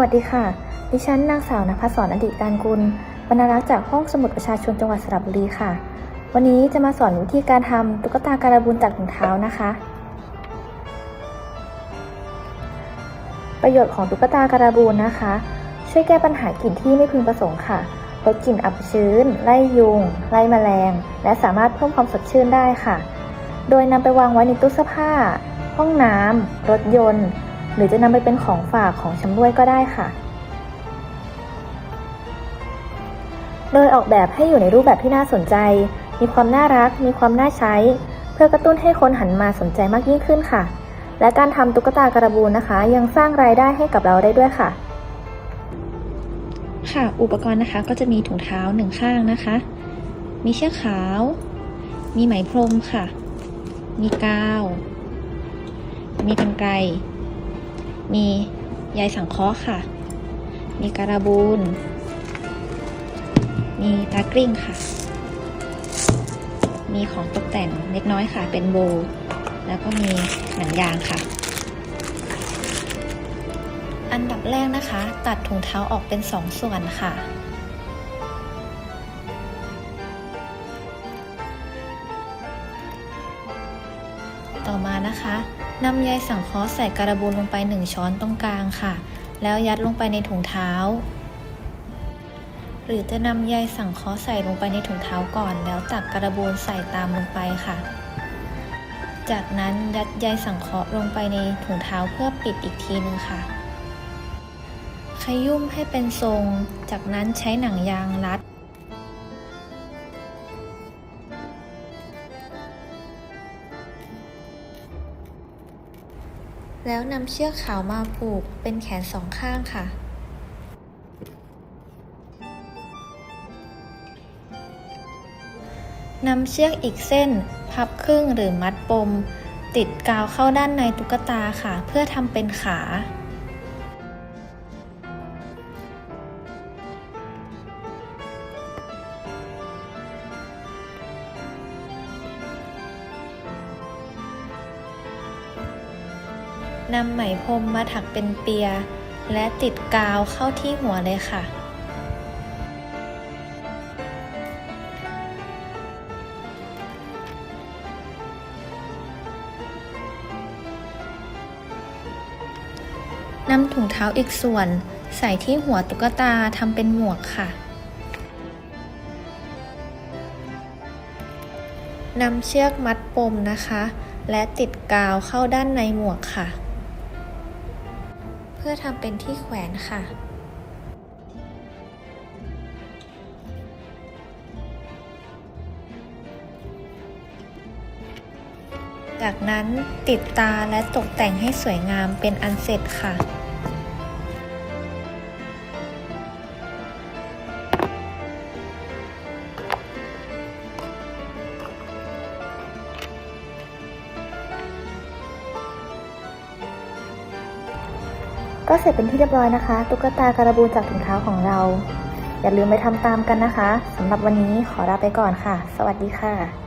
วัสดีค่ะ ดิฉันนางสาวนภศรอดีตการกุลบรรณารักษ์จากห้องสมุดประชาชนจังหวัดสระบุรีค่ะ วันนี้จะมาสอนวิธีการทำตุ๊กตาการบูนจากถุงเท้านะคะ ประโยชน์ของตุ๊กตาการบูนนะคะ ช่วยแก้ปัญหากลิ่นที่ไม่พึงประสงค์ค่ะลดกลิ่นอับชื้น ไล่ยุง ไล่แมลง และสามารถเพิ่มความสดชื่นได้ค่ะ โดยนำไปวางไว้ในตู้เสื้อผ้า ห้องน้ำรถยนต์ หรือจะนำไปเป็นของฝากของชำร่วยก็ได้ค่ะ โดยออกแบบให้อยู่ในรูปแบบที่น่าสนใจ มีความน่ารัก มีความน่าใช้ เพื่อกระตุ้นให้คนหันมาสนใจมากยิ่งขึ้นค่ะ และการทำตุ๊กตากระบูนนะคะ ยังสร้างรายได้ให้กับเราได้ด้วยค่ะ ค่ะ อุปกรณ์นะคะก็จะมีถุงเท้าหนึ่งข้างนะคะ มีเชือกขาว มีไหมพรมค่ะ มีกาว มีกรรไกร มีใยสังเคราะห์ค่ะ มีการาบูน มีตากริ้งค่ะ มีของตกแต่งเล็กน้อยค่ะ เป็นโบว์แล้วก็มีหนังยางค่ะ อันดับแรกนะคะ ตัดถุงเท้าออกเป็นสองส่วนค่ะ ต่อมานะคะนำใยสังเคราะห์ใส่การบูนลงไป 1 ช้อนตรงกลางค่ะ แล้วยัดลงไปในถุงเท้า หรือจะนำใยสังเคราะห์ใส่ลงไปในถุงเท้าก่อน แล้วตักการบูนใส่ตามลงไปค่ะ จากนั้นยัดใยสังเคราะห์ลงไปในถุงเท้าเพื่อปิดอีกทีนึงค่ะ ขยุ่มให้เป็นทรง จากนั้นใช้หนังยางรัด แล้วนำเชือกขาวมาผูกเป็นแขนสองข้างค่ะ นำเชือกอีกเส้น พับครึ่งหรือมัดปม ติดกาวเข้าด้านในตุ๊กตาค่ะ เพื่อทำเป็นขา นำไหมพรมมาถักเป็นเปีย และติดกาวเข้าที่หัวเลยค่ะ นำถุงเท้าอีกส่วน ใส่ที่หัวตุ๊กตาทำเป็นหมวกค่ะนำเชือกมัดปมนะคะ และติดกาวเข้าด้านในหมวกค่ะ พื่อทำเป็นที่แขวนค่ะจากนั้นติดตาและตกแต่งให้สวยงามเป็นอันเสร็จค่ะ ก็เสร็จเป็นที่เรียบร้อยนะคะ ตุ๊กตาการบูนจากถุงเท้าของเรา อย่าลืมไปทำตามกันนะคะสำหรับวันนี้ขอลาไปก่อนค่ะ สวัสดีค่ะ